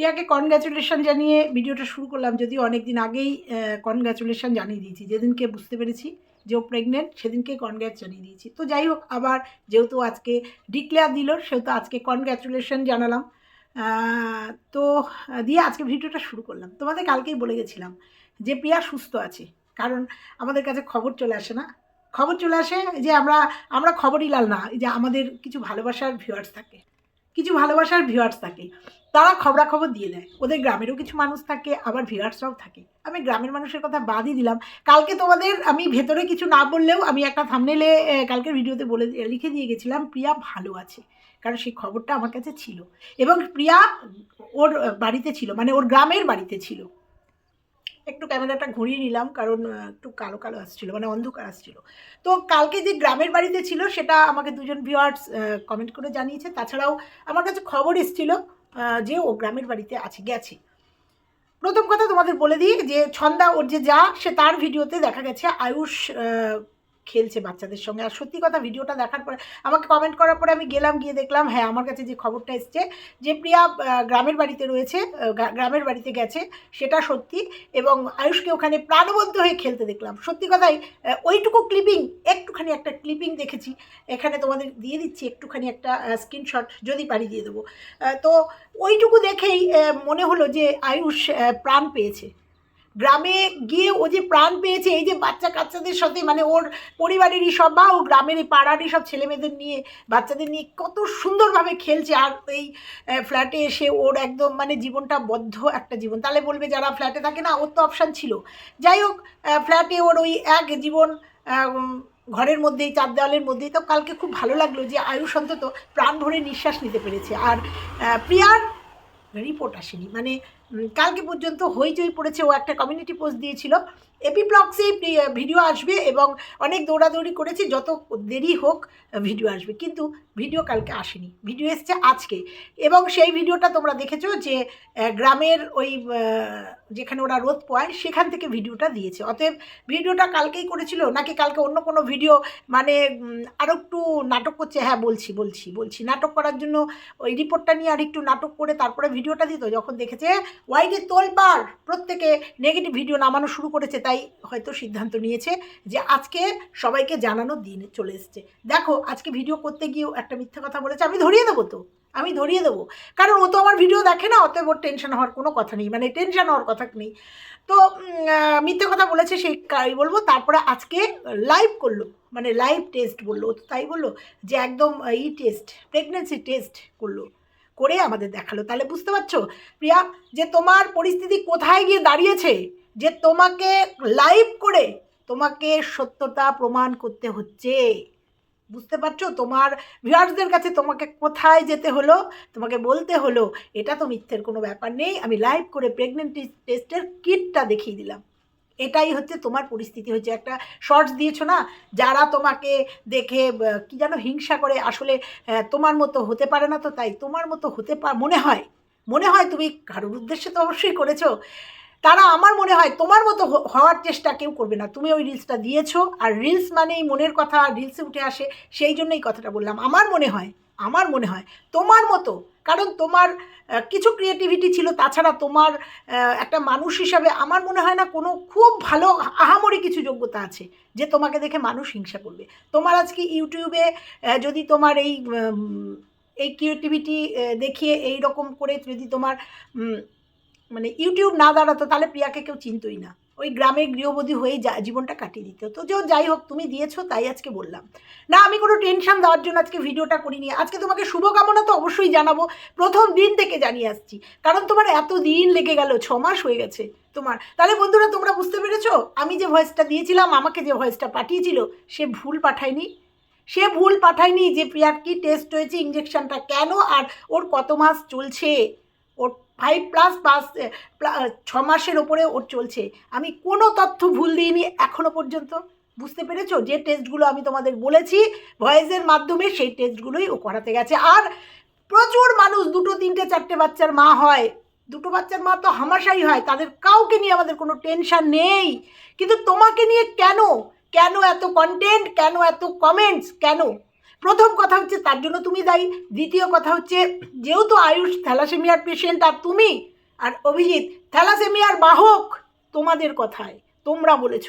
প্রিয়াকে কনগ্র্যাচুলেশন জানিয়ে ভিডিওটা শুরু করলাম, যদিও অনেক দিন আগেই কনগ্র্যাচুলেশন জানিয়ে দিয়েছি। যেদিনকে বুঝতে পেরেছি যে ও প্রেগনেন্ট সেদিনকে কনগ্র্যাচ জানিয়ে দিয়েছি। তো যাই হোক, আবার যেহেতু আজকে ডিক্লেয়ার দিল, সেহেতু আজকে কনগ্র্যাচুলেশন জানালাম। তো, দিয়ে আজকে ভিডিওটা শুরু করলাম। তোমাদের কালকেই বলে গেছিলাম যে প্রিয়া সুস্থ আছে, কারণ আমাদের কাছে খবর চলে আসে না। খবর চলে আসে যে আমরা আমরা খবরই লাল না, যে আমাদের কিছু ভালোবাসার ভিউয়ার্স থাকে। কিছু ভালোবাসার ভিউয়ার্স থাকে। তারা খবরাখবর দিয়ে দেয় ওদের গ্রামেরও কিছু মানুষ থাকে, আবার ভিউয়ার্সরাও থাকে। আমি গ্রামের মানুষের কথা বাদই দিলাম। কালকে তোমাদের আমি ভেতরে কিছু না বললেও আমি একটা থামনেলে কালকের ভিডিওতে বলে লিখে দিয়ে গেছিলাম, প্রিয়া ভালো আছে। কারণ সেই খবরটা আমার কাছে ছিল। এবং প্রিয়া ওর বাড়িতে ছিল মানে ওর গ্রামের বাড়িতে ছিল। একটু ক্যামেরাটা ঘুরিয়ে নিলাম, কারণ একটু কালো কালো আসছিল মানে অন্ধকার আসছিল। তো কালকে যে গ্রামের বাড়িতে ছিল, সেটা আমাকে দুজন ভিউয়ার্স কমেন্ট করে জানিয়েছে। তাছাড়াও আমার কাছে খবর এসেছিল যে ও গ্রামের বাড়িতে আছে, গেছে। প্রথম কথা তোমাদের বলে দিই যে ছন্দা ওর যে যা, সে তার ভিডিওতে দেখা গেছে আয়ুষ খেলছে বাচ্চাদের সঙ্গে। আর সত্যি কথা ভিডিওটা দেখার পরে, আমাকে কমেন্ট করার পরে আমি গেলাম, গিয়ে দেখলাম হ্যাঁ আমার কাছে যে খবরটা এসছে যে প্রিয়া গ্রামের বাড়িতে রয়েছে গ্রামের বাড়িতে গেছে, সেটা সত্যি। এবং আয়ুষকে ওখানে প্রাণবন্ত হয়ে খেলতে দেখলাম। সত্যি কথাই ওইটুকু ক্লিপিং একটুখানি একটা ক্লিপিং দেখেছি। এখানে তোমাদের দিয়ে দিচ্ছি একটুখানি একটা স্ক্রিনশট যদি পারি দিয়ে দেবো। তো ওইটুকু দেখেই মনে হলো যে আয়ুষ প্রাণ পেয়েছে। গ্রামে গিয়ে ও যে প্রাণ পেয়েছে, এই যে বাচ্চা কাচ্চাদের সাথে মানে ওর পরিবারেরই সব বা ও গ্রামের এই পাড়ারই সব ছেলেমেয়েদের নিয়ে, বাচ্চাদের নিয়ে কত সুন্দরভাবে খেলছে। আর এই ফ্ল্যাটে এসে ওর একদম মানে জীবনটা বদ্ধ একটা জীবন। তাহলে বলবে যারা ফ্ল্যাটে থাকে না, ওর তো অপশান ছিল। যাই হোক ফ্ল্যাটে ওর ওই এক জীবন ঘরের মধ্যেই, চার দেওয়ালের মধ্যেই, তো কালকে খুব ভালো লাগল যে আয়ুষ অন্তত প্রাণ ভরে নিঃশ্বাস নিতে পেরেছে। আর প্রিয়ার রিপোর্ট আসেনি। মানে কালকে পর্যন্ত হইচই পড়েছে ও একটা কমিউনিটি পোস্ট দিয়েছিল। এপি ব্লগসেই ভিডিও আসবে এবং অনেক দৌড়াদৌড়ি করেছি। যত দেরি হোক ভিডিও আসবে। কিন্তু ভিডিও কালকে আসেনি। ভিডিও এসছে আজকে। এবং সেই ভিডিওটা তোমরা দেখেছ যে গ্রামের ওই যেখানে ওরা রোদ পোয়ায়, সেখান থেকে ভিডিওটা দিয়েছে। অতএব ভিডিওটা কালকেই করেছিল, নাকি কালকে অন্য কোনো ভিডিও মানে আরও একটু নাটক করছে? হ্যাঁ বলছি বলছি বলছি। নাটক করার জন্য ওই রিপোর্টটা নিয়ে আর একটু নাটক করে তারপরে ভিডিওটা দিত। যখন দেখেছে ওয়াইডে তোলবার প্রত্যেকে নেগেটিভ ভিডিও নামানো শুরু করেছে। তাই হয়তো সিদ্ধান্ত নিয়েছে যে আজকে সবাইকে জানানোর দিন চলে এসছে। দেখো, আজকে ভিডিও করতে গিয়েও একটা মিথ্যা কথা বলেছে, আমি ধরিয়ে দেবো তো, আমি ধরিয়ে দেবো। কারণ ও তো আমার ভিডিও দেখে না, অতএব ওর টেনশন হওয়ার কোনো কথা নেই মানে টেনশন হওয়ার কথা নেই। তো মিথ্যে কথা বলেছে সেই কাই বলব, তারপরে আজকে লাইভ করল মানে লাইভ টেস্ট বলল, ও তো তাই বলল যে একদম ই টেস্ট প্রেগনেন্সি টেস্ট করল, করে আমাদের দেখাল। তাহলে বুঝতে পারছ, প্রিয়া, যে তোমার পরিস্থিতি কোথায় গিয়ে দাঁড়িয়েছে? যে তোমাকে লাইভ করে তোমাকে সত্যতা প্রমাণ করতে হচ্ছে। বুঝতে পারছ? তোমার ভিউয়ার্সদের কাছে তোমাকে কোথায় যেতে হলো? তোমাকে বলতে হলো, এটা তো মিথ্যের কোনো ব্যাপার নেই। আমি লাইভ করে প্রেগনেন্সি টেস্টের কিটটা দেখিয়ে দিলাম। এটাই হচ্ছে তোমার পরিস্থিতি হচ্ছে একটা শর্টস দিয়েছ না? যারা তোমাকে দেখে কি যেন হিংসা করে, আসলে তোমার মতো হতে পারে না তো তাই তোমার মতো হতে মনে হয়। মনে হয় তুমি কারোর উদ্দেশ্যে তো অবশ্যই করেছ। তারা আমার মনে হয় তোমার মতো হওয়ার চেষ্টা কেউ করবে না। তুমি ওই রিলসটা দিয়েছ আর রিলস মানেই মনের কথা আর রিলসে উঠে আসে, সেই জন্যই কথাটা বললাম। আমার মনে হয়, আমার মনে হয় তোমার মতো, কারণ তোমার কিছু ক্রিয়েটিভিটি ছিল, তাছাড়া তোমার একটা মানুষ হিসাবে আমার মনে হয় না কোনো খুব ভালো আহামরি কিছু যোগ্যতা আছে যে তোমাকে দেখে মানুষ হিংসা করবে। তোমার আজকে ইউটিউবে যদি তোমার এই এই ক্রিয়েটিভিটি দেখিয়ে এই রকম করে যদি তোমার মানে ইউটিউব না দাঁড়াতো, তাহলে প্রিয়াকে কেউ চিনতই না। ওই গ্রামে গৃহবধূ হয়েই যা, জীবনটা কাটিয়ে দিত। তো যে, যাই হোক, তুমি দিয়েছ, তাই আজকে বললাম। না, আমি কোনো টেনশন দেওয়ার জন্য আজকে ভিডিওটা করিনি। আজকে তোমাকে শুভকামনা তো অবশ্যই জানাব। প্রথম দিন থেকে জানিয়ে আসছি। কারণ তোমার এত দিন লেগে গেল, ছ মাস হয়ে গেছে তোমার। তাহলে বন্ধুরা, তোমরা বুঝতে পেরেছ? আমি যে ভয়েসটা দিয়েছিলাম, আমাকে যে ভয়েসটা পাঠিয়েছিল, সে ভুল পাঠায়নি। সে ভুল পাঠায়নি যে প্রিয়ার কি টেস্ট হয়েছে ইঞ্জেকশনটা কেন, আর ওর কত মাস চলছে? ফাইভ প্লাস পাস ছ মাসের ওপরে ওর চলছে। আমি কোনো তথ্য ভুল দিইনি এখনও পর্যন্ত। বুঝতে পেরেছ? যে টেস্টগুলো আমি তোমাদের বলেছি ভয়েসের মাধ্যমে সেই টেস্টগুলোই ও করাতে গেছে। আর প্রচুর মানুষ, দুটো, তিনটে, চারটে বাচ্চার মা হয়। দুটো বাচ্চার মা তো হামাশাই হয়। তাদের কাউকে নিয়ে আমাদের কোনো টেনশান নেই। কিন্তু তোমাকে নিয়ে কেন? কেন এত কন্টেন্ট কেন এত কমেন্টস কেন? প্রথম কথা হচ্ছে তার জন্য তুমি দায়ী। দ্বিতীয় কথা হচ্ছে, যেহেতু আয়ুষ থ্যালাসেমিয়ার পেশেন্ট আর তুমি, আর অভিজিৎ, থ্যালাসেমিয়ার বাহক তোমাদের কথায়, তোমরা বলেছ।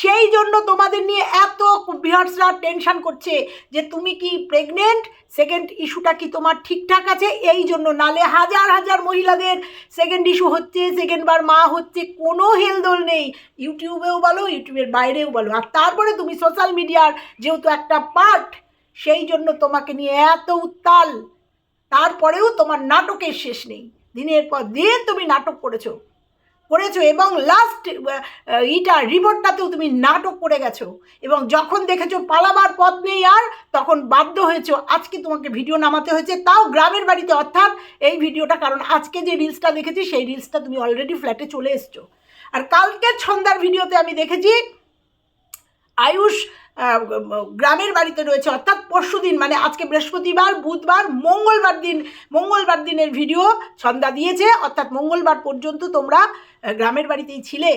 সেই জন্য তোমাদের নিয়ে এত ভিউয়ার্সরা টেনশন করছে যে তুমি কি প্রেগনেন্ট সেকেন্ড ইস্যুটা কি তোমার ঠিকঠাক আছে? এই জন্য নালে হাজার হাজার মহিলাদের সেকেন্ড ইস্যু হচ্ছে সেকেন্ড বার মা হচ্ছে, কোনো হেলদোল নেই। ইউটিউবেও বলো, ইউটিউবের বাইরেও বলো। আর তারপরে তুমি সোশ্যাল মিডিয়ার যেহেতু একটা পার্ট সেই জন্য তোমাকে নিয়ে এত উত্তাল। তারপরেও তোমার নাটকের শেষ নেই। দিনের পর দিন তুমি নাটক করেছ। করেছ এবং লাস্ট ইটা রিপোর্টটাতেও তুমি নাটক করে গেছো। এবং যখন দেখেছ পালাবার পথ নেই আর, তখন বাধ্য হয়েছো, আজকে তোমাকে ভিডিও নামাতে হয়েছে। তাও গ্রামের বাড়িতে, অর্থাৎ এই ভিডিওটা কারণ আজকে যে রিলসটা দেখেছি, সেই রিলসটা তুমি অলরেডি ফ্ল্যাটে চলে এসছো। আর কালকের সন্ধ্যার ভিডিওতে আমি দেখেছি, আয়ুষ গ্রামের বাড়িতে রয়েছে, অর্থাৎ পরশু দিন মানে আজকে বৃহস্পতিবার, বুধবার, মঙ্গলবার দিন, মঙ্গলবার দিনের ভিডিও সন্ধ্যা দিয়েছে। অর্থাৎ মঙ্গলবার পর্যন্ত তোমরা গ্রামের বাড়িতেই ছিলে।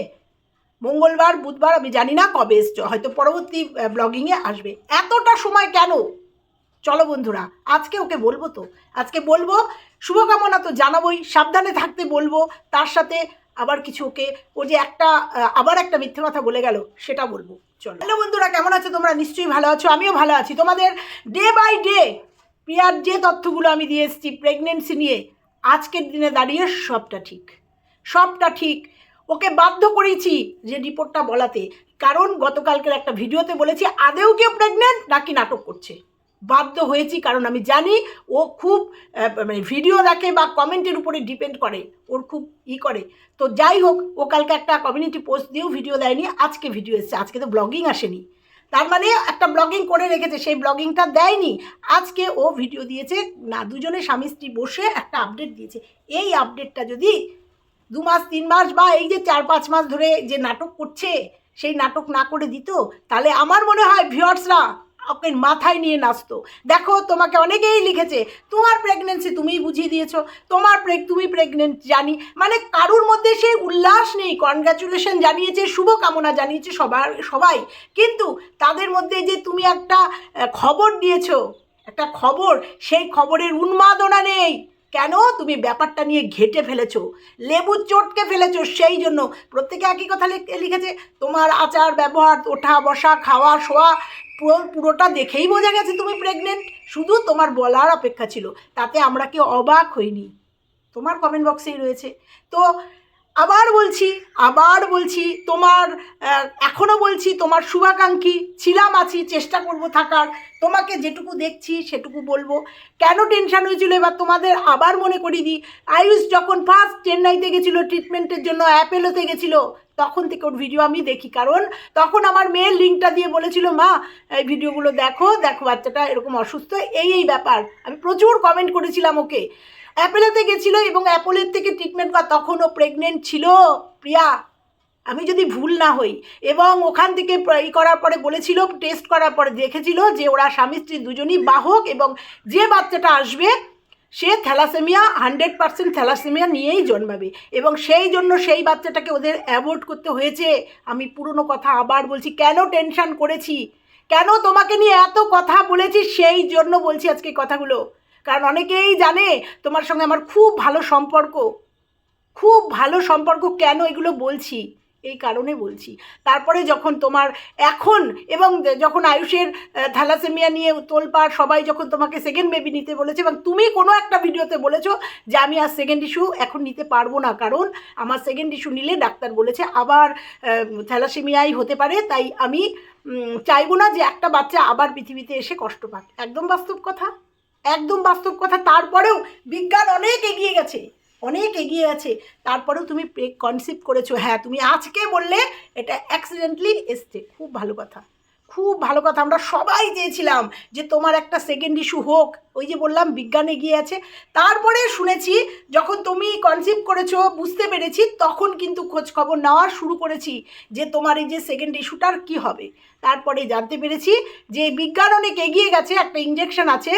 মঙ্গলবার, বুধবার, আমি জানি না কবে এসছো, হয়তো পরবর্তী ব্লগিংয়ে আসবে। এতটা সময় কেন? চলো বন্ধুরা, আজকে ওকে বলব তো। আজকে বলব, শুভকামনা তো জানাবোই, সাবধানে থাকতে বলব, তার সাথে আবার কিছু ওকে, ও যে একটা আবার একটা মিথ্যে কথা বলে গেল, সেটা বলব। চলো। হ্যালো বন্ধুরা, কেমন আছো তোমরা? নিশ্চয়ই ভালো আছো, আমিও ভালো আছি। তোমাদের ডে বাই ডে প্রিয়ার যে তথ্যগুলো আমি দিয়ে এসেছি প্রেগনেন্সি নিয়ে, আজকের দিনে দাঁড়িয়ে সবটা ঠিক। সবটা ঠিক। ওকে বাধ্য করেছি যে রিপোর্টটা বলাতে। কারণ গতকালকের একটা ভিডিওতে বলেছি আদেও কেউ প্রেগনেন্ট নাকি নাটক করছে? বাধ্য হয়েছি, কারণ আমি জানি ও খুব মানে ভিডিও দেখে বা কমেন্টের উপরে ডিপেন্ড করে, ওর খুব ই করে। তো যাই হোক, ও কালকে একটা কমিউনিটি পোস্ট দিয়েও ভিডিও দেয়নি, আজকে ভিডিও এসেছে, আজকে তো ব্লগিং আসেনি। তার মানে একটা ব্লগিং করে রেখেছে, সেই ব্লগিংটা দেয়নি, আজকে ও ভিডিও দিয়েছে, না, দুজনে স্বামী স্ত্রী বসে একটা আপডেট দিয়েছে। এই আপডেটটা যদি দু মাস, তিন মাস বা এই যে চার পাঁচ মাস ধরে যে নাটক করছে, সেই নাটক না করে দিত, তাহলে আমার মনে হয় ভিউয়ার্সরা ওকে মাথায় নিয়ে নাচতো। দেখো, তোমাকে অনেকেই লিখেছে, তোমার প্রেগনেন্সি তুমিই বুঝিয়ে দিয়েছ, তোমার তুমি প্রেগনেন্ট জানি মানে কারুর মধ্যে সেই উল্লাস নেই। কনগ্রাচুলেশন জানিয়েছে, শুভকামনা জানিয়েছে সবার, সবাই। কিন্তু তাদের মধ্যে যে তুমি একটা খবর দিয়েছ, একটা খবর, সেই খবরের উন্মাদনা নেই। কেন তুমি ব্যাপারটা নিয়ে ঘেটে ফেলেছো? লেবু চটকে ফেলেছো, সেই জন্য। প্রত্যেকে একই কথা লিখ- লিখেছে, তোমার আচার, ব্যবহার, ওঠা, বসা, খাওয়া, শোয়া, পুরো, পুরোটা দেখেই বোঝা গেছে তুমি প্রেগনেন্ট শুধু তোমার বলার অপেক্ষা ছিল, তাতে আমরা কি অবাক হইনি। তোমার কমেন্ট বক্সেই রয়েছে। তো আবার বলছি আবার বলছি, তোমার এখনও বলছি তোমার শুভাকাঙ্ক্ষী ছিলাম আছি, চেষ্টা করব থাকার। তোমাকে যেটুকু দেখছি সেটুকু বলব। কেন টেনশন হয়েছিল? এবার তোমাদের আবার মনে করিয়ে দিই। আয়ুষ যখন ফার্স্ট চেন্নাইতে গেছিল ট্রিটমেন্টের জন্য অ্যাপেলোতে গেছিল, তখন থেকে ওর ভিডিও আমি দেখি। কারণ তখন আমার মেয়ের লিঙ্কটা দিয়ে বলেছিল, মা, এই ভিডিওগুলো দেখো দেখো বাচ্চাটা এরকম অসুস্থ। এই এই ব্যাপার। আমি প্রচুর কমেন্ট করেছিলাম ওকে। অ্যাপেলোতে গেছিল এবং অ্যাপোলের থেকে ট্রিটমেন্ট করা তখনও প্রেগনেন্ট ছিল। প্রিয়া, আমি যদি ভুল না হই, এবং ওখান থেকে ই করার পরে বলেছিল টেস্ট করার পরে দেখেছিল যে ওরা স্বামী স্ত্রী দুজনই বাহক এবং যে বাচ্চাটা আসবে, সে থ্যালাসেমিয়া, হান্ড্রেড পার্সেন্ট থ্যালাসেমিয়া নিয়েই জন্মাবে। এবং সেই জন্য সেই বাচ্চাটাকে ওদের অ্যাভয়েড করতে হয়েছে। আমি পুরনো কথা আবার বলছি, কেন টেনশন করেছি? কেন তোমাকে নিয়ে এত কথা বলেছি? সেই জন্য বলছি আজকে কথাগুলো। কারণ অনেকেই জানে তোমার সঙ্গে আমার খুব ভালো সম্পর্ক। খুব ভালো সম্পর্ক কেন এগুলো বলছি? এই কারণে বলছি। তারপরে যখন তোমার এখন এবং যখন আয়ুষের থ্যালাসেমিয়া নিয়ে তোলপাড় সবাই যখন তোমাকে সেকেন্ড বেবি নিতে বলেছে এবং তুমি কোনো একটা ভিডিওতে বলেছ যে আমি আর সেকেন্ড ইস্যু এখন নিতে পারব না। কারণ আমার সেকেন্ড ইস্যু নিলে ডাক্তার বলেছে আবার থ্যালাসেমিয়াই হতে পারে। তাই আমি চাইব না যে একটা বাচ্চা আবার পৃথিবীতে এসে কষ্ট পাক। একদম বাস্তব কথা। একদম বাস্তব কথা, তারপরেও বিজ্ঞান অনেক এগিয়ে গেছে, অনেক এগিয়ে আছে। তারপরেও তুমি কনসিভ করেছ হ্যাঁ তুমি আজকে বললে এটা অ্যাক্সিডেন্টলি এসছে, খুব ভালো কথা। খুব ভালো কথা, আমরা সবাই চেয়েছিলাম যে তোমার একটা সেকেন্ড ইস্যু হোক, ওই যে বললাম, বিজ্ঞান এগিয়ে আছে। তারপরে শুনেছি, যখন তুমি কনসিভ করেছ, বুঝতে পেরেছি, তখন কিন্তু খোঁজ খবর নেওয়া শুরু করেছি যে তোমার এই যে সেকেন্ড ইস্যুটার কি হবে। তারপরে জানতে পেরেছি যে বিজ্ঞান অনেক এগিয়ে গেছে, একটা ইঞ্জেকশন আছে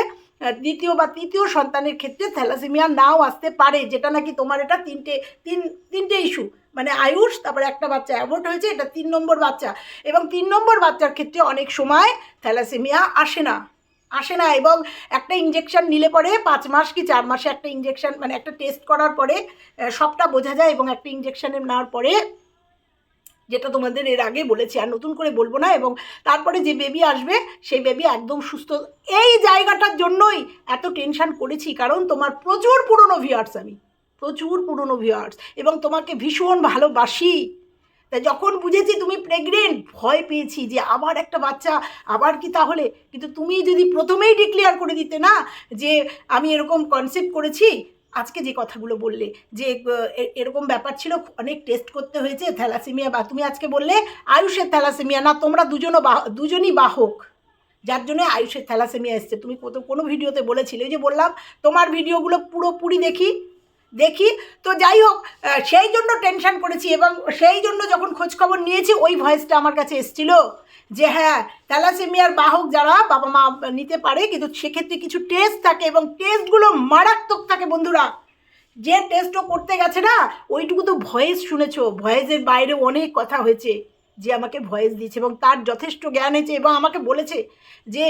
দ্বিতীয় বা তৃতীয় সন্তানের ক্ষেত্রে থ্যালাসেমিয়া নাও আসতে পারে, যেটা নাকি তোমার এটা তিনটে, তিন, তিনটে ইস্যু মানে আয়ুষ, তারপরে একটা বাচ্চা অ্যাবোর্ট হয়েছে, এটা তিন নম্বর বাচ্চা, এবং তিন নম্বর বাচ্চার ক্ষেত্রে অনেক সময় থ্যালাসেমিয়া আসে না আসে না, এবং একটা ইঞ্জেকশন নিলে পরে পাঁচ মাস কি চার মাসে একটা ইঞ্জেকশন মানে একটা টেস্ট করার পরে সবটা বোঝা যায়, এবং একটা ইঞ্জেকশনের নেওয়ার পরে যেটা তোমাদের এর আগে বলেছি, আর নতুন করে বলব না, এবং তারপরে যে বেবি আসবে, সেই বেবি একদম সুস্থ। এই জায়গাটার জন্যই এত টেনশান করেছি, কারণ তোমার প্রচুর পুরনো ভিউয়ার্স আমি, প্রচুর পুরনো ভিউয়ার্স এবং তোমাকে ভীষণ ভালোবাসি। তা যখন বুঝেছি তুমি প্রেগনেন্ট ভয় পেয়েছি যে আবার একটা বাচ্চা, আবার কি তাহলে? কিন্তু তুমি যদি প্রথমেই ডিক্লেয়ার করে দিতে না, যে আমি এরকম কনসেপ্ট করেছি আজকে যে কথাগুলো বললে, যে এরকম ব্যাপার ছিল, অনেক টেস্ট করতে হয়েছে থ্যালাসেমিয়া বা, তুমি আজকে বললে আয়ুষের থ্যালাসেমিয়া না, তোমরা দুজনও বাহ দুজনই বাহক। যার জন্য আয়ুষের থ্যালাসেমিয়া এসছে। তুমি কত, কোনো ভিডিওতে বলেছিলে, যে বললাম, তোমার ভিডিওগুলো পুরোপুরি দেখি। দেখি। তো যাই হোক সেই জন্য টেনশন করেছি এবং সেই জন্য যখন খোঁজখবর নিয়েছি, ওই ভয়েসটা আমার কাছে এসেছিল যে হ্যাঁ থ্যালাসেমিয়ার বাহক যারা বাবা মা নিতে পারে, কিন্তু সেক্ষেত্রে কিছু টেস্ট থাকে এবং টেস্টগুলো মারাত্মক থাকে বন্ধুরা। যে টেস্টও করতে গেছে না, ওইটুকু তো ভয়েস শুনেছো। ভয়েসের বাইরে অনেক কথা হয়েছে যে, আমাকে ভয়েস দিয়েছে এবং তার যথেষ্ট জ্ঞান হয়েছে এবং আমাকে বলেছে যে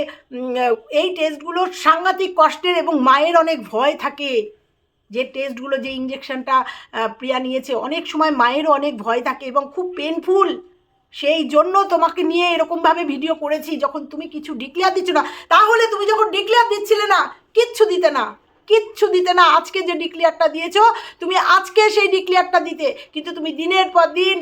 এই টেস্টগুলো সাংঘাতিক কষ্টের এবং মায়ের অনেক ভয় থাকে। যে টেস্টগুলো যে ইঞ্জেকশনটা প্রিয়া নিয়েছে, অনেক সময় মায়েরও অনেক ভয় থাকে এবং খুব পেনফুল সেই জন্য তোমাকে নিয়ে এরকমভাবে ভিডিও করেছি, যখন তুমি কিছু ডিক্লেয়ার দিচ্ছ না, তাহলে তুমি যখন ডিক্লেয়ার দিচ্ছিলে না, কিচ্ছু দিতে না। কিচ্ছু দিতে না, আজকে যে ডিক্লিয়ারটা দিয়েছ, তুমি আজকে সেই ডিক্লিয়ারটা দিতে। কিন্তু তুমি দিনের পর দিন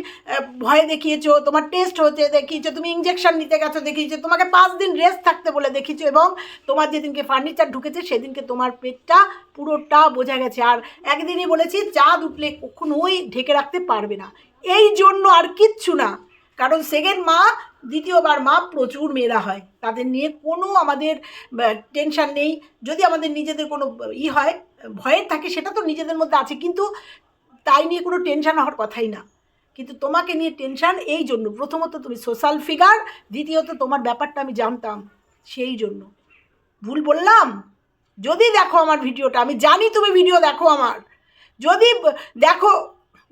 ভয় দেখিয়েছো, তোমার টেস্ট হতে দেখিয়েছো, তুমি ইঞ্জেকশন নিতে গেছো, দেখিয়েছো, তোমাকে পাঁচ দিন রেস্ট থাকতে বলে দেখিয়েছো এবং তোমার যেদিনকে ফার্নিচার ঢুকেছে, সেদিনকে তোমার পেটটা পুরোটা বোঝা গেছে। আর একদিনই বলেছি চাঁদ উঠলে কখনোই ঢেকে রাখতে পারবে না। এই জন্য আর কিচ্ছু না। কারণ সেকেন্ড মা দ্বিতীয়বার মা প্রচুর মেয়েরা হয়। তাদের নিয়ে কোনো আমাদের টেনশন নেই। যদি আমাদের নিজেদের কোনো ই হয় ভয়ের থাকে, সেটা তো নিজেদের মধ্যে আছে। কিন্তু তাই নিয়ে কোনো টেনশান হওয়ার কথাই না। কিন্তু তোমাকে নিয়ে টেনশন এই জন্য। প্রথমত তুমি সোশ্যাল ফিগার দ্বিতীয়ত তোমার ব্যাপারটা আমি জানতাম সেই জন্য। ভুল বললাম? যদি দেখো আমার ভিডিওটা, আমি জানি তুমি ভিডিও দেখো আমার। যদি দেখো,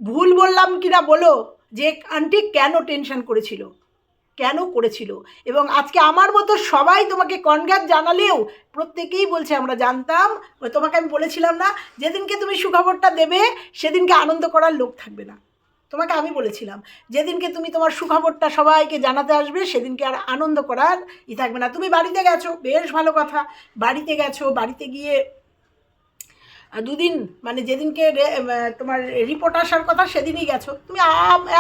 ভুল বললাম কি না বলো যে আন্টি কেন টেনশন করেছিল? কেন করেছিল? এবং আজকে আমার মতো সবাই তোমাকে কনগ্রাট জানালেও প্রত্যেকেই বলছে, আমরা জানতাম তোমাকে আমি বলেছিলাম না, যেদিনকে তুমি সুখবরটা দেবে, সেদিনকে আনন্দ করার লোক থাকবে না। তোমাকে আমি বলেছিলাম, যেদিনকে তুমি তোমার সুখবরটা সবাইকে জানাতে আসবে, সেদিনকে আর আনন্দ করার ই থাকবে না। তুমি বাড়িতে গেছো, বেশ ভালো কথা, বাড়িতে গেছো, বাড়িতে গিয়ে দুদিন মানে যেদিনকে তোমার রিপোর্ট আসার কথা, সেদিনই গেছো। তুমি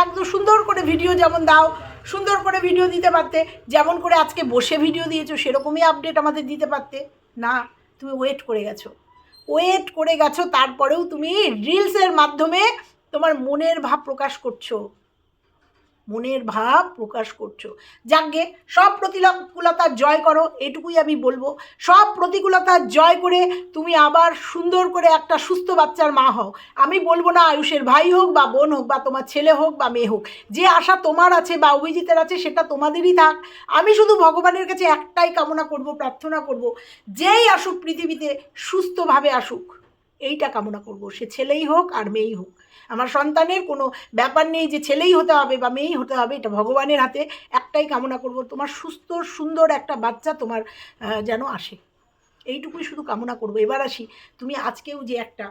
একদম সুন্দর করে ভিডিও যেমন দাও সুন্দর করে ভিডিও দিতে পারতে। যেমন করে আজকে বসে ভিডিও দিয়েছ, সেরকমই আপডেট আমাদের দিতে পারতে। না, তুমি ওয়েট করে গেছো। ওয়েট করে গেছো, তারপরেও তুমি রিলসের মাধ্যমে তোমার মনের ভাব প্রকাশ করছ। মনের ভাব প্রকাশ করছ। যাকে সব প্রতিকূলতা জয় করো, এটুকুই আমি বলব। সব প্রতিকূলতা জয় করে তুমি আবার সুন্দর করে একটা সুস্থ বাচ্চার মা হও। আমি বলব না আয়ুষের ভাই হোক বা বোন হোক বা তোমার ছেলে হোক বা মেয়ে হোক, যে আশা তোমার আছে বা অভিজিতের আছে সেটা তোমাদেরই থাক। আমি শুধু ভগবানের কাছে একটাই কামনা করব, প্রার্থনা করব, যেই আসুক পৃথিবীতে সুস্থভাবে আসুক, এইটা কামনা করব, সে ছেলেই হোক আর মেয়েই হোক। আমার সন্তানের কোনো ব্যাপার নেই যে ছেলেই হতে হবে বা মেয়েই হতে হবে, এটা ভগবানের হাতে একটাই কামনা করব। তোমার সুস্থ, সুন্দর একটা বাচ্চা তোমার যেন আসে। এইটুকুই শুধু কামনা করব। এবার আসি, তুমি আজকেও যে একটা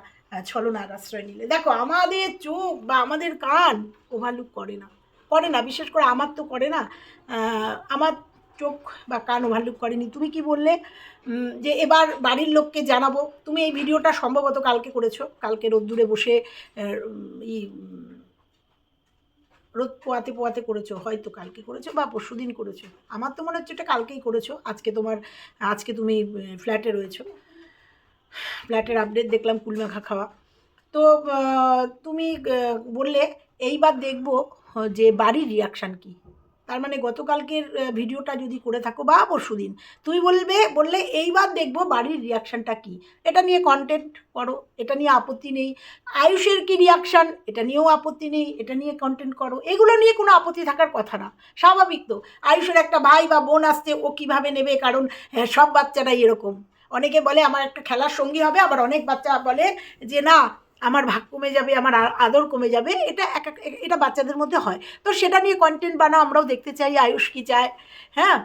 ছলনার আশ্রয় নিলে। দেখো, আমাদের চোখ বা আমাদের কান ওভারলুক করে না। করে না, বিশেষ করে আমার তো করে না। আমার চোখ বা কান ওভারলুক করেনি। তুমি কি বললে? যে এবার বাড়ির লোককে জানাব। তুমি এই ভিডিওটা সম্ভবত কালকে করেছ। কালকে রোদ্দুরে বসে ই রোদ পোয়াতে পোয়াতে করেছ। হয়তো কালকে করেছ বা পরশু দিন করেছ। আমার তো মনে হচ্ছে এটা কালকেই করেছ। আজকে তোমার, আজকে তুমি ফ্ল্যাটে রয়েছো। ফ্ল্যাটের আপডেট দেখলাম কুলমেখা খাওয়া। তো তুমি বললে, এইবার দেখব যে বাড়ির রিয়াকশান কি। তার মানে গতকালকের ভিডিওটা যদি করে থাকো বা পরশু দিন তুমি বলবে বললে এইবার দেখব বাড়ির রিয়াকশানটা কি। এটা নিয়ে কন্টেন্ট করো এটা নিয়ে আপত্তি নেই। আয়ুষের কি রিয়াকশান এটা নিয়েও আপত্তি নেই এটা নিয়ে কন্টেন্ট করো। এগুলো নিয়ে কোনো আপত্তি থাকার কথা না। স্বাভাবিক তো। আয়ুষের একটা ভাই বা বোন আসছে ও কীভাবে নেবে? কারণ হ্যাঁ, সব বাচ্চারাই এরকম। অনেকে বলে আমার একটা খেলার সঙ্গী হবে। আবার অনেক বাচ্চা বলে যে না আমার ভাগ কমে যাবে, আমার আদর কমে যাবে, এটা এক এটা বাচ্চাদের মধ্যে হয়। তো সেটা নিয়ে কন্টেন্ট বানাও, আমরাও দেখতে চাই, আয়ুষ কী চায় হ্যাঁ?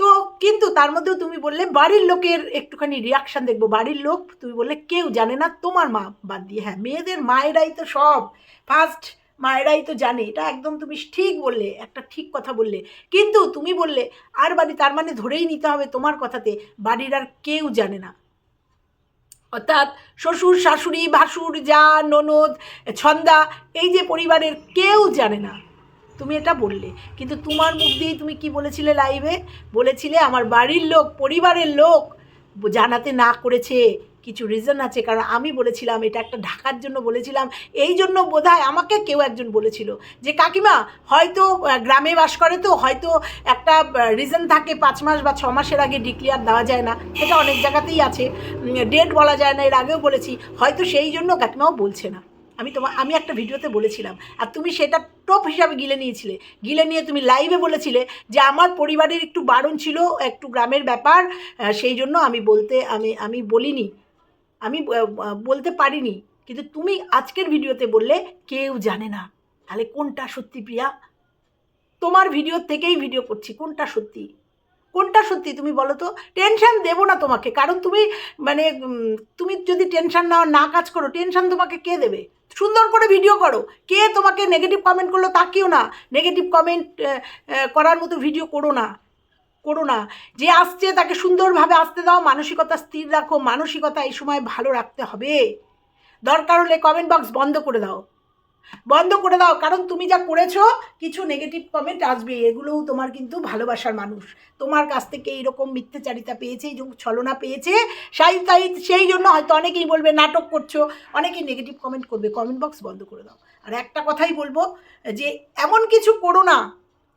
তো কিন্তু তার মধ্যেও তুমি বললে বাড়ির লোকের একটুখানি রিয়াকশান দেখব। বাড়ির লোক, তুমি বললে কেউ জানে না তোমার মা বাদ দিয়ে। হ্যাঁ মেয়েদের মায়েরাই তো সব। ফার্স্ট মায়েরাই তো জানে। এটা একদম তুমি ঠিক বললে, একটা ঠিক কথা বললে। কিন্তু তুমি বললে, আর বাড়ি, তার মানে ধরেই নিতে হবে তোমার কথাতে, বাড়ির আর কেউ জানে না। অর্থাৎ শ্বশুর, শাশুড়ি, ভাসুর যা ননদ, ছন্দা, এই যে পরিবারের কেউ জানে না। তুমি এটা বললে, কিন্তু তোমার মুখ দিয়েই তুমি কি বলেছিলে লাইভে বলেছিলে আমার বাড়ির লোক, পরিবারের লোক জানাতে না করেছে। কিছু রিজন আছে, কারণ আমি বলেছিলাম, এটা একটা ঢাকার জন্য বলেছিলাম, এই জন্য বোধহয় আমাকে কেউ একজন বলেছিল যে, কাকিমা, হয়তো গ্রামে বাস করে তো, হয়তো একটা রিজন থাকে পাঁচ মাস বা ছ মাসের আগে ডিক্লিয়ার দেওয়া যায় না, এটা অনেক জায়গাতেই আছে ডেট বলা যায় না, এর আগেও বলেছি, হয়তো সেই জন্য কাকিমাও বলছে না। আমি তোমার আমি একটা ভিডিওতে বলেছিলাম, আর তুমি সেটা টপ হিসাবে গিলে নিয়েছিলে, গিলে নিয়ে তুমি লাইভে বলেছিলে যে, আমার পরিবারের একটু বারণ ছিল, একটু গ্রামের ব্যাপার সেই জন্য আমি বলতে, আমি আমি বলিনি। আমি বলতে পারিনি। কিন্তু তুমি আজকের ভিডিওতে বললে কেউ জানে না। তাহলে কোনটা সত্যি প্রিয়া? তোমার ভিডিও থেকেই ভিডিও করছি, কোনটা সত্যি? কোনটা সত্যি তুমি বলো তো? টেনশন দেবো না তোমাকে। কারণ তুমি মানে তুমি যদি টেনশন নাও না কাজ করো, টেনশন তোমাকে কে দেবে? সুন্দর করে ভিডিও করো। কে তোমাকে নেগেটিভ কমেন্ট করল তাকেও না। নেগেটিভ কমেন্ট করার মতো ভিডিও করো না। করো না। যে আসছে তাকে সুন্দরভাবে আসতে দাও, মানসিকতা স্থির রাখো, মানসিকতা এই সময় ভালো রাখতে হবে। দরকার হলে কমেন্ট বক্স বন্ধ করে দাও। বন্ধ করে দাও, কারণ তুমি যা করেছ, কিছু নেগেটিভ কমেন্ট আসবে। এগুলোও তোমার কিন্তু ভালোবাসার মানুষ। তোমার কাছ থেকে এইরকম মিথ্যাচারিতা পেয়েছে, এই ছলনা পেয়েছে, সেই তাই, সেই জন্য হয়তো অনেকেই বলবে, নাটক করছ। অনেকেই নেগেটিভ কমেন্ট করবে। কমেন্ট বক্স বন্ধ করে দাও। আর একটা কথাই বলব, যে এমন কিছু করো না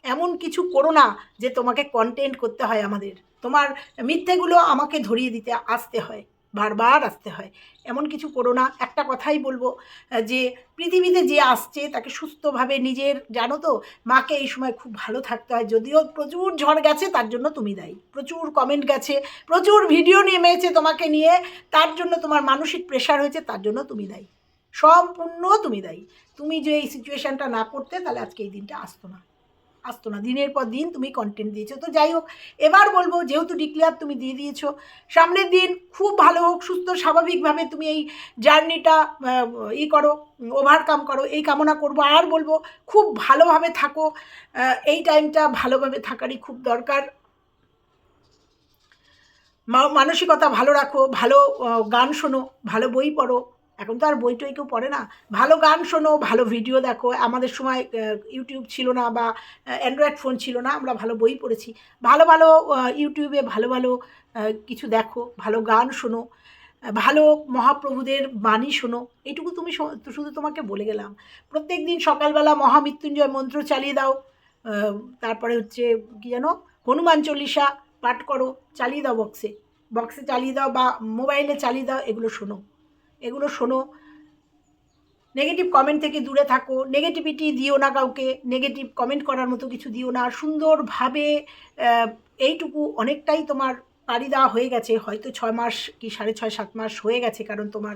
এমন কিছু করো না যে তোমাকে কন্টেন্ট করতে হয় আমাদের। তোমার মিথ্যেগুলো আমাকে ধরিয়ে দিতে, আসতে হয়, বারবার আসতে হয়। এমন কিছু করো না। একটা কথাই বলব, যে পৃথিবীতে যে আসছে তাকে সুস্থভাবে নিজের, জানো তো, মাকে এই সময় খুব ভালো থাকতে হয়। যদিও প্রচুর ঝড় গেছে, তার জন্য তুমি দায়ী। প্রচুর কমেন্ট গেছে, প্রচুর ভিডিও নেমেছে তোমাকে নিয়ে, তার জন্য তোমার মানসিক প্রেশার হয়েছে, তার জন্য তুমি দায়ী। সম্পূর্ণ তুমি দায়ী। তুমি যে এই সিচুয়েশানটা না করতে, তাহলে আজকে এই দিনটা আসতো না। আসতো না। দিনের পর দিন তুমি কন্টেন্ট দিয়েছ। তো যাই হোক, এবার বলব, যেহেতু ডিক্লেয়ার তুমি দিয়ে দিয়েছ, সামনের দিন খুব ভালো হোক, সুস্থ, স্বাভাবিকভাবে তুমি এই জার্নিটা ই করো ওভারকাম করো, এই কামনা করব। আর বলব, খুব ভালোভাবে থাকো এই টাইমটা ভালোভাবে থাকারই খুব দরকার। মানসিকতা ভালো রাখো, ভালো গান শোনো, ভালো বই পড়ো এখন তো আর বই টই কেউ পড়ে না। ভালো গান শোনো, ভালো ভিডিও দেখো। আমাদের সময় ইউটিউব ছিল না বা অ্যান্ড্রয়েড ফোন ছিল না, আমরা ভালো বই পড়েছি। ভালো ভালো ইউটিউবে ভালো ভালো কিছু দেখো, ভালো গান শোনো ভালো মহাপ্রভুদের বাণী শোনো। এটুকু তুমি শুধু তোমাকে বলে গেলাম। প্রত্যেক দিন সকালবেলা মহামৃত্যুঞ্জয় মন্ত্র চালিয়ে দাও। তারপরে হচ্ছে, কি যেন, হনুমান চল্লিশা পাঠ করো, চালিয়ে দাও বক্সে বক্সে চালিয়ে দাও বা মোবাইলে চালিয়ে দাও, এগুলো শোনো। এগুলো শোনো। নেগেটিভ কমেন্ট থেকে দূরে থাকো। নেগেটিভিটি দিও না কাউকে। নেগেটিভ কমেন্ট করার মতো কিছু দিও না। সুন্দরভাবে এইটুকু অনেকটাই তোমার পাড়ি দেওয়া হয়ে গেছে। হয়তো ছয় মাস কি সাড়ে ছয়, সাত মাস হয়ে গেছে কারণ তোমার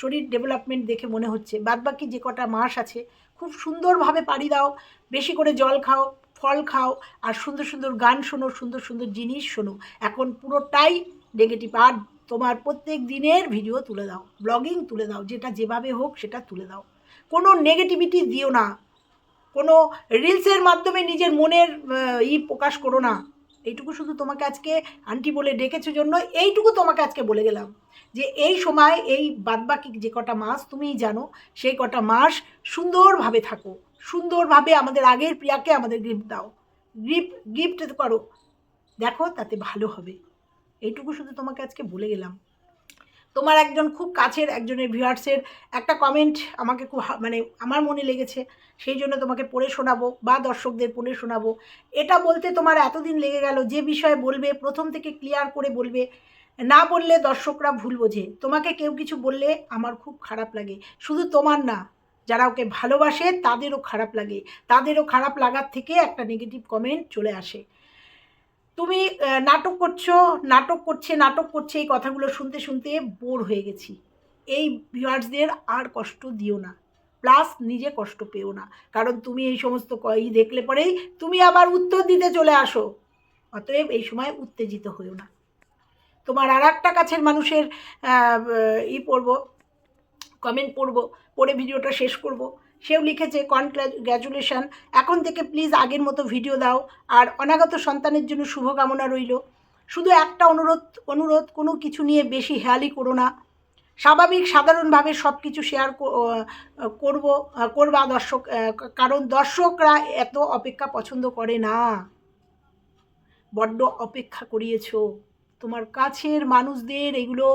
শরীর ডেভেলপমেন্ট দেখে মনে হচ্ছে। বাদবাকি যে কটা মাস আছে, খুব সুন্দরভাবে পাড়ি দাও। বেশি করে জল খাও, ফল খাও, আর সুন্দর সুন্দর গান শোনো, সুন্দর সুন্দর জিনিস শোনো। এখন পুরোটাই নেগেটিভ আর তোমার প্রত্যেক দিনের ভিডিও তুলে দাও ব্লগিং তুলে দাও, যেটা যেভাবে হোক সেটা তুলে দাও। কোনো নেগেটিভিটি দিও না। কোনো রিলসের মাধ্যমে নিজের মনের ই প্রকাশ করো না। এইটুকু শুধু তোমাকে আজকে আন্টি বলে ডেকেছো জন্য, এইটুকু তোমাকে আজকে বলে গেলাম যে এই সময় এই বাদবাকি যে কটা মাস তুমিই জানো, সেই কটা মাস সুন্দরভাবে থাকো। সুন্দরভাবে আমাদের আগের প্রিয়াকে আমাদের গিফট দাও। গিফট গিফট করো। দেখো তাতে ভালো হবে। এইটুকু শুধু তোমাকে আজকে বলে গেলাম। তোমার একজন খুব কাছের একজনের ভিউয়ার্সের একটা কমেন্ট আমাকে খুব মানে আমার মনে লেগেছে, সেই জন্য তোমাকে পড়ে শোনাবো বা দর্শকদের পড়ে শোনাবো। এটা বলতে তোমার এতদিন লেগে গেল, যে বিষয়ে বলবে, প্রথম থেকে ক্লিয়ার করে বলবে। না বললে দর্শকরা ভুল বোঝে। তোমাকে কেউ কিছু বললে আমার খুব খারাপ লাগে। শুধু তোমার না, যারা ওকে ভালোবাসে তাদেরও খারাপ লাগে। তাদেরও খারাপ লাগার থেকে একটা নেগেটিভ কমেন্ট চলে আসে। তুমি নাটক করছ, নাটক করছে নাটক করছে, এই কথাগুলো শুনতে শুনতে বোর হয়ে গেছি। এই ভিউয়ার্সদের আর কষ্ট দিও না। প্লাস নিজে কষ্ট পেও না। কারণ তুমি এই সমস্ত ক- ই দেখলে পরেই তুমি আবার উত্তর দিতে চলে আসো। অতএব এই সময় উত্তেজিত হয়েও না। তোমার আর একটা কাছের মানুষের ই পড়ব কমেন্ট পড়ব, পড়ে ভিডিওটা শেষ করব। সেও লিখেছে কনগ্র্যাচুলেশন এখন থেকে প্লিজ আগের মতো ভিডিও দাও। আর অনাগত সন্তানের জন্য শুভকামনা রইল। শুধু একটা অনুরোধ অনুরোধ, কোনো কিছু নিয়ে বেশি হেয়ালি করো না। স্বাভাবিক, সাধারণভাবে সব কিছু শেয়ার করব করবা দর্শক কারণ দর্শকরা এত অপেক্ষা পছন্দ করে না। বড্ড অপেক্ষা করিয়েছো। তোমার কাছের মানুষদের এগুলো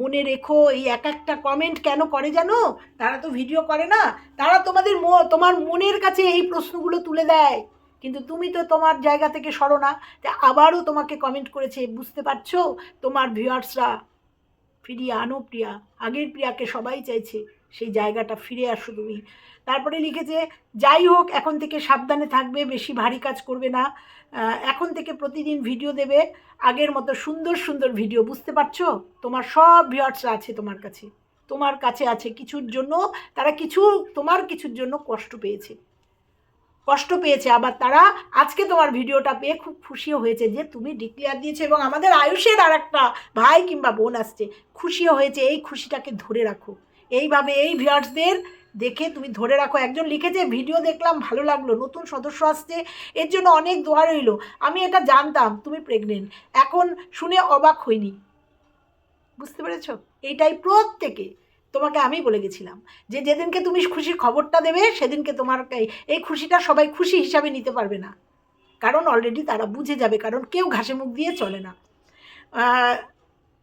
মনে রেখো, এই এক একটা কমেন্ট কেন করে জানো? তারা তো ভিডিও করে না। তারা তোমাদের তোমার মনের কাছে এই প্রশ্নগুলো তুলে দেয়। কিন্তু তুমি তো তোমার জায়গা থেকে সরো না। আবারও তোমাকে কমেন্ট করেছে, বুঝতে পারছ? তোমার ভিউয়ার্সরা ফিরিয়ে আনো প্রিয়া। আগের প্রিয়াকে সবাই চাইছে। সেই জায়গাটা ফিরে আসো তুমি। তারপরে লিখেছে যাই হোক, এখন থেকে সাবধানে থাকবে, বেশি ভারী কাজ করবে না। এখন থেকে প্রতিদিন ভিডিও দেবে। আগের মতো সুন্দর সুন্দর ভিডিও বুঝতে পারছ? তোমার সব ভিউয়ার্সরা আছে তোমার কাছে। তোমার কাছে আছে কিছুর জন্য, তারা কিছু, তোমার কিছুর জন্য কষ্ট পেয়েছে। কষ্ট পেয়েছে, আবার তারা আজকে তোমার ভিডিওটা পেয়ে খুব খুশিও হয়েছে যে, তুমি ডিক্লেয়ার দিয়েছ এবং আমাদের আয়ুষের আর একটা ভাই কিংবা বোন আসছে। খুশিও হয়েছে, এই খুশিটাকে ধরে রাখো। এইভাবে এই ভিউয়ার্সদের দেখে তুমি ধরে রাখো। একজন লিখেছে, ভিডিও দেখলাম, ভালো লাগল, নতুন সদস্য আসছে, এর জন্য অনেক দোয়া রইল। আমি এটা জানতাম, তুমি প্রেগনেন্ট এখন শুনে অবাক হইনি। বুঝতে পেরেছ? এইটাই প্রত্যেকে। তোমাকে আমি বলে গেছিলাম যে, যেদিনকে তুমি খুশির খবরটা দেবে, সেদিনকে তোমার এই- খুশিটা সবাই খুশি হিসাবে নিতে পারবে না। কারণ অলরেডি তারা বুঝে যাবে, কারণ কেউ ঘাসে মুখ দিয়ে চলে না।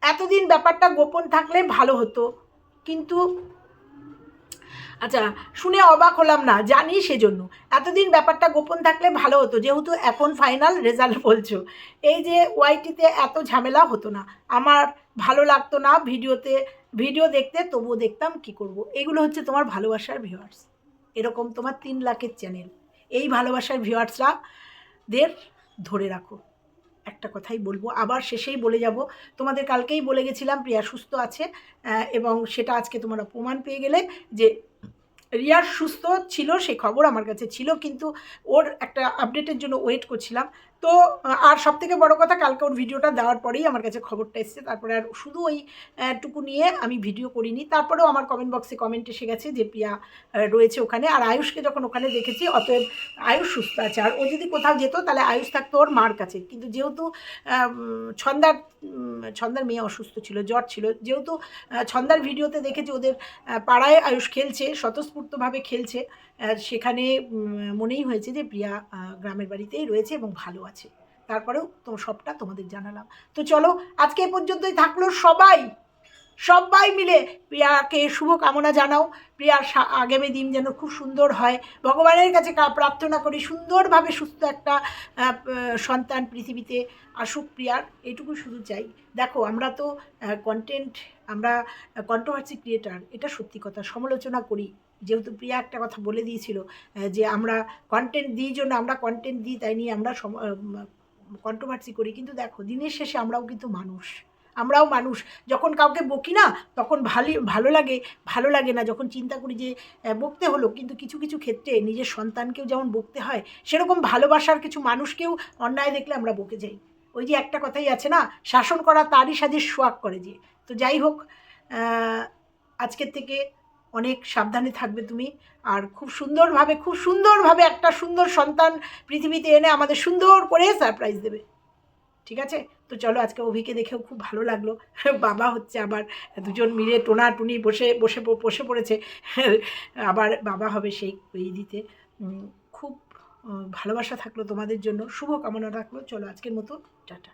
এতদিন ব্যাপারটা গোপন থাকলে ভালো হতো। কিন্তু আচ্ছা শুনে অবাক হলাম না জানি সেজন্য। এতদিন ব্যাপারটা গোপন থাকলে ভালো হতো, যেহেতু এখন ফাইনাল রেজাল্ট বলছো। এই যে ওয়াইটিতে এত ঝামেলা হতো না, আমার ভালো লাগতো না ভিডিওতে, ভিডিও দেখতে, তবুও দেখতাম কি করব। এগুলো হচ্ছে তোমার ভালোবাসার ভিউয়ার্স এরকম তোমার তিন লাখের চ্যানেল এই ভালোবাসার ভিউয়ার্সরা দের ধরে রাখো। একটা কথাই বলব। আবার শেষেই বলে যাব, তোমাদের কালকেই বলে গেছিলাম প্রিয়া সুস্থ আছে এবং সেটা আজকে তোমরা প্রমাণ পেয়ে গেলে যে রিয়ার সুস্থ ছিল, সে খবর আমার কাছে ছিল, কিন্তু ওর একটা আপডেটের জন্য ওয়েট করছিলাম। তো, আর সব থেকে বড় কথা কালকে ওর ভিডিওটা দেওয়ার পরেই আমার কাছে খবরটা এসছে। তারপরে আর শুধু ওই টুকু নিয়ে আমি ভিডিও করিনি। তারপরেও আমার কমেন্ট বক্সে কমেন্ট এসে গেছে যে প্রিয়া রয়েছে ওখানে। আর আয়ুষকে যখন ওখানে দেখেছি, অতএব আয়ুষ সুস্থ আছে। আর ও যদি কোথাও যেত, তাহলে আয়ুষ থাকতো ওর মার কাছে। কিন্তু যেহেতু ছন্দার ছন্দার মেয়ে অসুস্থ ছিল, জ্বর ছিল, যেহেতু ছন্দার ভিডিওতে দেখেছি ওদের পাড়ায় আয়ুষ খেলছে, স্বতঃস্ফূর্তভাবে খেলছে। সেখানে মনেই হয়েছে যে প্রিয়া গ্রামের বাড়িতেই রয়েছে এবং ভালো আছে। তারপরেও তো সবটা তোমাদের জানালাম। তো চলো, আজকে এ পর্যন্তই থাকল সবাই। সবাই মিলে প্রিয়াকে শুভ কামনা জানাও। প্রিয়ার আগামী দিন যেন খুব সুন্দর হয়। ভগবানের কাছে প্রার্থনা করি, সুন্দরভাবে সুস্থ একটা সন্তান পৃথিবীতে আসুক প্রিয়ার। এটুকু শুধু চাই। দেখো, আমরা তো কন্টেন্ট আমরা কন্ট্রোভার্সি ক্রিয়েটার এটা সত্যি কথা। সমালোচনা করি। যেহেতু প্রিয়া একটা কথা বলে দিয়েছিল যে আমরা কন্টেন্ট দিই জন্য আমরা কন্টেন্ট দিই, তাই নিয়ে আমরা কন্ট্রোভার্সি করি। কিন্তু দেখো, দিনের শেষে আমরাও কিন্তু মানুষ। আমরাও মানুষ। যখন কাউকে বকি না, তখন ভালো ভালো লাগে ভালো লাগে না। যখন চিন্তা করি যে বকতে হলো, কিন্তু কিছু কিছু ক্ষেত্রে নিজের সন্তানকেও যেমন বকতে হয়, সেরকম ভালোবাসার কিছু মানুষকেও অন্যায় দেখলে আমরা বকে যাই। ওই যে একটা কথাই আছে না, শাসন করা তারই সাজে সোয়াগ করে যে। তো যাই হোক আজকের থেকে অনেক সাবধানে থাকবে তুমি। আর খুব সুন্দরভাবে খুব সুন্দরভাবে একটা সুন্দর সন্তান পৃথিবীতে এনে আমাদের সুন্দর করে সারপ্রাইজ দেবে। ঠিক আছে? তো চলো আজকে অভিকে দেখেও খুব ভালো লাগল। বাবা হচ্ছে আবার দুজন মিলে টোনা টুনি বসে বসে বসে পড়েছে। আবার বাবা হবে সেই এই দিতে খুব ভালোবাসা থাকল তোমাদের জন্য। শুভ কামনা রাখল চলো আজকের মতো, টাটা।